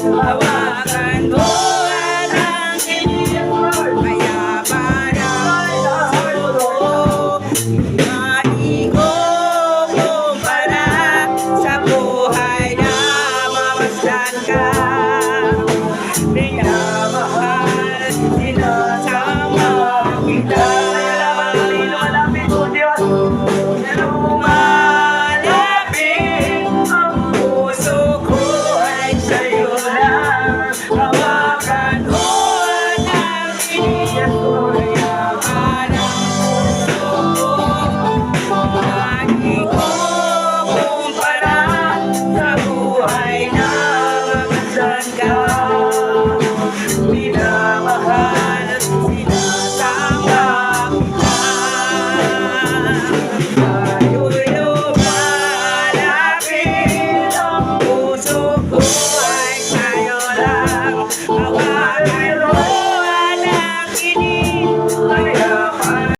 Hawakan mo ang aking Kaya parang sa'yo Maikukumpara Sa buhay na mamasdan ka. Minamahal, time. I, I, feel.